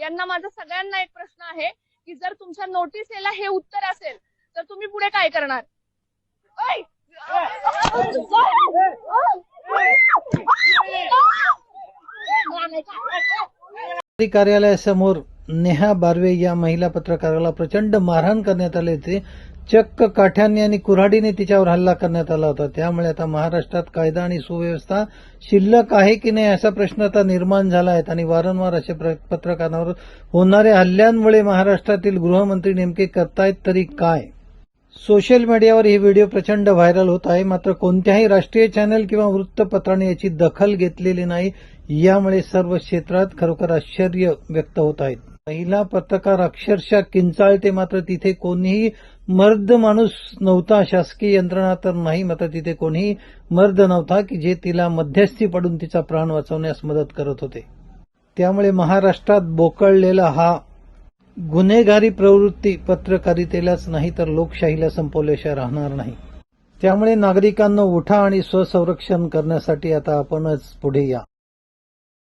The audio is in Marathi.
यांना माझा सगळ्यांना एक प्रश्न आहे की जर तुमच्या नोटिसेला हे उत्तर असेल तर तुम्ही पुढे काय करणार ऐ! कार्यालयासमोर नेहा बारवे या महिला पत्रकाराला प्रचंड मारहाण करण्यात आले होते. चक्क काठ्यांनी आणि कुऱ्हाडीने तिच्यावर हल्ला करण्यात आला होता. त्यामुळे आता महाराष्ट्रात कायदा आणि सुव्यवस्था शिल्लक आहे की नाही असा प्रश्न आता निर्माण झाला आहे. आणि वारंवार अशा प्र- पत्रकारांवर होणाऱ्या हल्ल्यांमुळे महाराष्ट्रातील गृहमंत्री नेमके करतायत तरी काय? सोशल मीडियावर ही व्हिडिओ प्रचंड व्हायरल होत आहे. मात्र कोणत्याही राष्ट्रीय चॅनल किंवा वृत्तपत्राने याची दखल घेतलेली नाही. यामुळे सर्व क्षेत्रात खरोखर आश्चर्य व्यक्त होत आहेत. महिला पत्रकार अक्षरशः किंचाळते मात्र तिथे कोणीही मर्द माणूस नव्हता. शासकीय यंत्रणा तर नाही मात्र तिथे कोणीही मर्द नव्हता की जे तिला मध्यस्थी पडून तिचा प्राण वाचवण्यास मदत करत होते. त्यामुळे महाराष्ट्रात बोकळलेला हा गुन्हेगारी प्रवृत्ती पत्रकारितेलाच नाही तर लोकशाहीला संपवल्याशिवाय राहणार नाही. त्यामुळे नागरिकांना उठा आणि स्वसंरक्षण करण्यासाठी आता आपणच पुढे या.